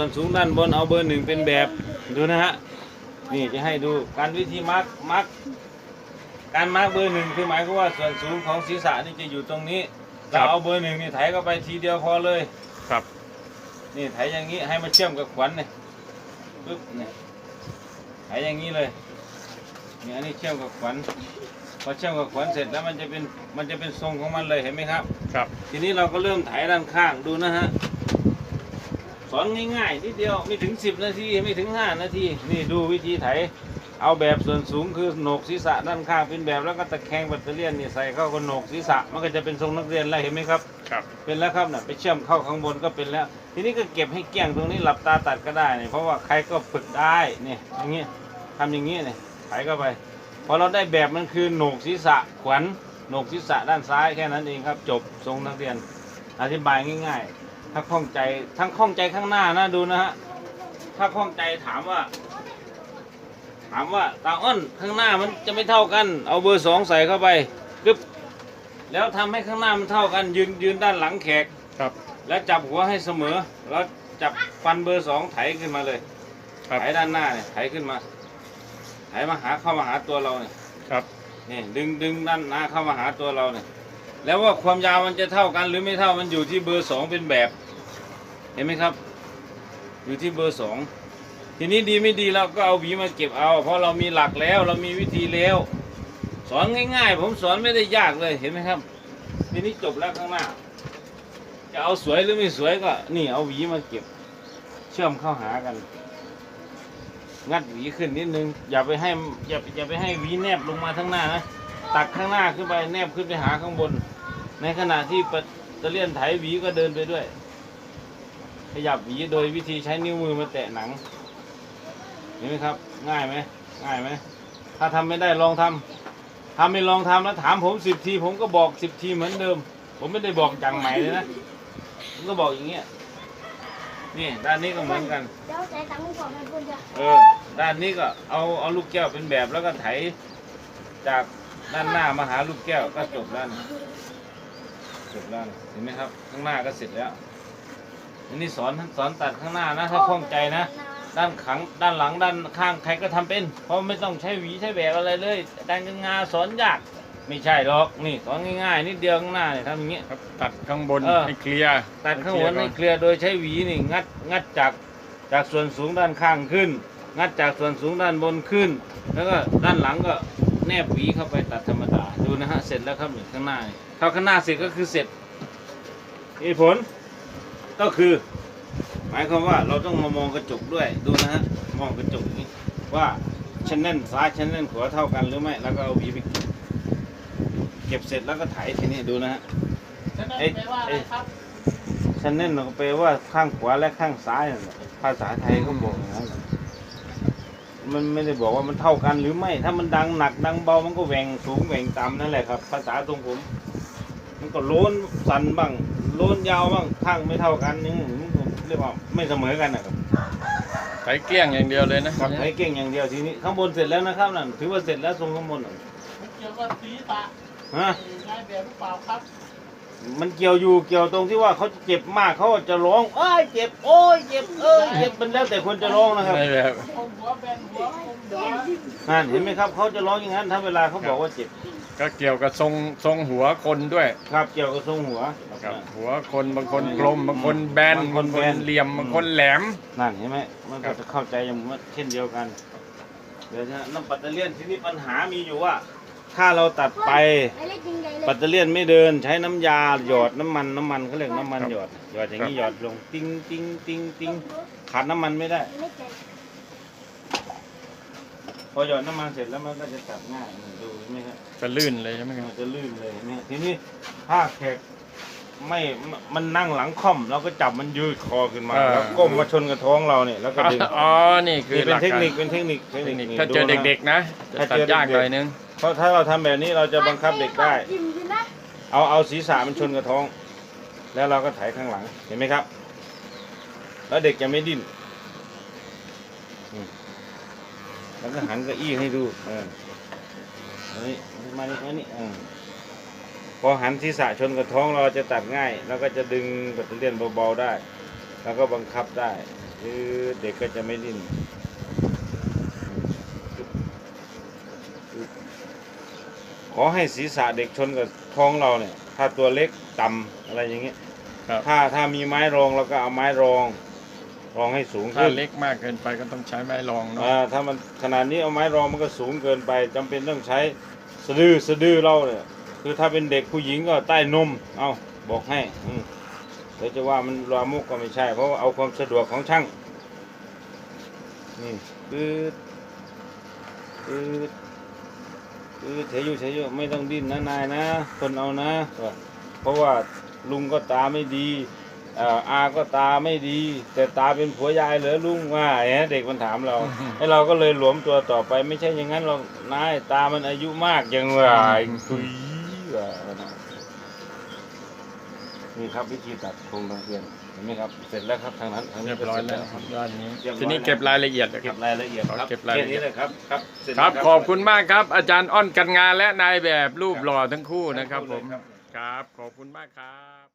ส่วนสูงด้านบนเอาเบอร์หนึ่งเป็นแบบดูนะฮะนี่จะให้ดูการวิธีมาร์กมาร์กการมาร์กเบอร์หนึ่งคือหมายความว่าส่วนสูงของศีรษะนี่จะอยู่ตรงนี้ครัเราบ เอาเบอร์หนึ่งนี่ไถเข้าไปทีเดียวพอเลย ครับ นี่ไถอย่างนี้ให้มันเชื่อมกับขวัญเนี่ยปึ๊บเนี่ยไถอย่างนี้เลยนี่อันนี้เชื่อมกับขวัญพอเชื่อมกับขวัญเสร็จแล้วมันจะเป็นมันจะเป็นทรงของมันเลยเห็นไหมครับ ครับ ทีนี้เราก็เริ่มไถด้านข้างดูนะฮะ สอนง่ายๆนิดเดียวไม่ถึง 10 นาที ไม่ถึง 5 นาที นี่ดูวิธีไถ เอาแบบส่วนสูงคือโหนกศีรษะด้านข้างเป็นแบบแล้วก็ตะแคงแบตเตอรี่ยนนี่ใส่เข้ากับโหนกศีรษะมันก็จะเป็นทรงนักเรียนแล้วเห็นไหมครับ ครับ เป็นแล้วครับน่ะไปเชื่อมเข้าข้างบนก็เป็นแล้ว ทีนี้ก็เก็บให้เกลี้ยงตรงนี้หลับตาตัดก็ได้เนี่ยเพราะว่าใครก็ฝึกได้เนี่ยอย่างเงี้ยทำอย่างเงี้ยเนี่ยไถเข้าไปพอเราได้แบบมันคือโหนกศีรษะขวัญโหนกศีรษะด้านซ้ายแค่นั้นเองครับ จบทรงนักเรียนอธิบายง่าย ๆ ถ้าข้องใจทั้งข้องใจข้างหน้านะดูนะฮะถ้าข้องใจถามว่า ถามว่าตาอ้อนข้างหน้ามันจะไม่เท่ากัน เอาเบอร์สองใส่เข้าไปกึบแล้วทำให้ข้างหน้ามันเท่ากัน ยืนยืนด้านหลังแขกครับ แล้วจับหัวให้เสมอ แล้วจับฟันเบอร์สองไถขึ้นมาเลยครับไถด้านหน้าเนี่ยไถขึ้นมาไถมาหาเข้ามาหาตัวเราเนี่ยครับนี่ดึงดึงด้านหน้าเข้ามาหาตัวเราเนี่ยแล้วว่าความยาวมันจะเท่ากันหรือไม่เท่ามันอยู่ที่เบอร์สองเป็นแบบเห็นไหมครับ อยู่ที่เบอร์สองทีนี้ดีไม่ดีเราก็เอาหวีมาเก็บเอา เพราะเรามีหลักแล้วเรามีวิธีแล้ว สอนง่ายๆ ผมสอนไม่ได้ยากเลยเห็นไหมครับ ทีนี้จบแล้วข้างหน้า จะเอาสวยหรือไม่สวยก็นี่เอาหวีมาเก็บ เชื่อมเข้าหากัน งัดหวีขึ้นนิดนึง อย่าไปให้อย่าอย่าไปให้หวีแนบลงมาทั้งหน้านะตักข้างหน้าขึ้นไปแนบขึ้นไปหาข้างบน ในขณะที่ปัตเตอร์เลียนไถหวีก็เดินไปด้วย ขยับหวีโดยวิธีใช้นิ้วมือมาแตะหนัง เห็นไหมครับ ง่ายไหมง่ายไหมถ้าทำไม่ได้ลองทำถ้าไม่ลองทำแล้วถามผมสิบที ผมก็บอกสิบทีเหมือนเดิม ผมไม่ได้บอกอย่างใหม่เลยนะผมก็บอกอย่างเงี้ยนี่ด้านนี้ก็เหมือนกันเออด้านนี้ก็เอาเอาลูกแก้วเป็นแบบแล้วก็ไถจากด้านหน้ามาหาลูกแก้วก็จบแล้วนจบแล้วนเห็นไหมครับ ข้างหน้าก็เสร็จแล้ว อันนี้สอนสอนตัดข้างหน้านะ ถ้าคล่องใจนะ ด้านขังด้านหลังด้านข้างใครก็ทำเป็น เพราะไม่ต้องใช้หวีใช้แบบอะไรเลยด้านงาสอนยากไม่ใช่หรอกนี่สอนง่ายๆนิดเดียวข้างหน้าเนี่ยทำอย่างเงี้ยครับตัดข้างบนเออให้เคลียร์ตัดข้างบนเคลีให้ยร์ก่อเคลียร์โดยใช้หวีนี่งัดงัดจากจากส่วนสูงด้านข้างขึ้น งัดจากส่วนสูงด้านบนขึ้น แล้วก็ด้านหลังก็แนบหวีเข้าไปตัดธรรมดาดูนะฮะเสร็จแล้วครับนี่ข้างหน้านี่ถ้าข้างหน้าเสร็จก็คือเสร็จเหตุผล ก็คือ หมายความว่าเราต้องมามองกระจกด้วยดูนะฮะมองกระจกนี้ว่าชั้นแน่นซ้ายชั้นแน่นขวาเท่ากันหรือไม่แล้วก็เอาหวีไปเก็บเก็บเสร็จแล้วก็ไถทีนี้ดูนะฮะเอ้ยเอ้ยฉันเน่นก็แปลว่าข้างขวาและข้างซ้ายนั่นแหละภาษาไทยก็บอกอย่างนั้นแหละมันไม่ได้บอกว่ามันเท่ากันหรือไม่ ถ้ามันดังหนักดังเบามันก็แหว่งสูงแหว่งต่ำนั่นแหละครับ ภาษาตรงผม มันก็โล้นสันบ้าง โล้นยาวบ้างข้างไม่เท่ากันนี่มันก็เรียกว่าไม่เสมอกันนะครับไถเกลี้ยงอย่างเดียวเลยนะกับไทยเก่งอย่างเดียวทีนี้ข้างบนเสร็จแล้วนะครับนั่นถือว่าเสร็จแล้วทรงข้างบนน่ะเกี่ยวกับศีรษะฮะนายแบบหรือเปล่าครับ มันเกี่ยวอยู่เกี่ยวตรงที่ว่าเขาเจ็บมากเขาจะร้องเอ้ยเจ็บโอ้ยเจ็บเอ้ยเจ็บมันแล้วแต่คนจะร้องนะครับไม่แบบคมหัวแบนหัวคมหัวนั่นเห็นไหมครับเขาจะร้องอย่างนั้นถ้าเวลาเขาบอกว่าเจ็บ ก็เกี่ยวกับทรงทรงหัวคนด้วย ครับเกี่ยวกับทรงหัวครับ หัวคนบางคนกลมบางคนแบนบางคบานงคนแบนเหลี่ยมบางคนแหลมนั่นเห็นไหมมันครัก็บจะเข้าใจอย่างว่าเช่นเดียวกันเดี๋ยวนะน้ำปัตเตอร์เลียนที่นี่ปัญหามีอยู่ว่า ถ้าเราตัดไปไอ้เล็กจริงใหญ่เลยปัตเตอร์เลียนไม่เดินใช้น้ำยาหยอดน้ำมันน้ำมันเขาเรียกน้ำมันหยอดหยอดอย่างนี้หยอดลงติ้งติ้งติ้งติ้งขาดน้ำมันไม่ได้เล็กใหญ่พอหยอดน้ำมันเสร็จแล้วมันก็จะตัดง่ายนี่ดูเห็นไหมครับจะลื่นเลยใช่ไหมคมัรับนจะลื่นเลยเนี่ยทีนี้ถ้าแขกไม่มันนั่งหลังค่อมเราก็จับมันยืดคอขึ้นมาแล้วก้มมาชนกับท้องเราเนี่ยแล้วก็ดึง อ๋อ นี่คือนี่หเป็นลักเทคการนิคเป็นเทคนิคเทคเทนิคคนิคนี่ถ้าเจอดูนะเด็กๆนะจะถ้าตัดเจอเด็กๆ ยากหน่อยนึง เพราะถ้าเราทำแบบนี้เราจะบังคับเด็กได้ จิ้มอยู่นะเอาเอาศีรษะมันชนกับท้อง แล้วเราก็ไถข้างหลังเห็นไหมครับ แล้วเด็กจะไม่ดิ้นอืมแล้วก็หันเก้าอี้ให้ดูเออเอานี่มานี่มานี่เออพอหันศีรษะชนกับท้องเราจะตัดง่ายแล้วก็จะดึงแบตเตอรี่ยนเบาๆได้ แล้วก็บังคับได้เออเด็กก็จะไม่ดิ้น อให้ศีรษะเด็กชนกับท้องเราเนี่ย ถ้าตัวเล็กต่ำอะไรอย่างเงี้ยครับถ้าถ้ามีไม้รองเราก็เอาไม้รอง รองให้สูงถ้าขึ้นเล็กมากเกินไปก็ต้องใช้ไม้รองเนาะอ่าถ้ามันขนาดนี้เอาไม้รองมันก็สูงเกินไปจำเป็นต้องใช้สะดือสะดือเราเนี่ย คือถ้าเป็นเด็กผู้หญิงก็ใต้นม เอาบอกให้อืมเดี๋ยวจะว่ามันลามุกก็ไม่ใช่ เพราะว่าเอาความสะดวกของช่างนี่ปืดปื ดปืดเฉยอยู่เฉยอยู่ไม่ต้องดิ้นนะนายนะคนเอานะ เพราะว่าลุงก็ตาไม่ดีอาก็ตาไม่ดี แต่ตาเป็นผัวยายเหรอลุงว่าเด็กมันถามเราให้เราก็เลยหลวมตัวต่อไป ไม่ใช่อย่างนั้นหรอกนายตามันอายุมากยังว่าคุยนี่ครับวิธีตัดโครงทางเทียน ห็นไหมครับเสร็จแล้วครับทางนั้นทางนี้เรียบร้อยแล้วก็เสครับจด้านนี้เรียบร้อยทีนี้เก็บรายละเอียดนะคเก็รับบรายละเอียดครับเก็บรายละเอียด แค่นี้เลยครับครับเสจครัแล้วบขอบคุณมากครับ อาจารย์อ้อนกันงานและนายแบบรูปหล่อทั้งคู่นะครับผมครับครับขอบคุณมากครับ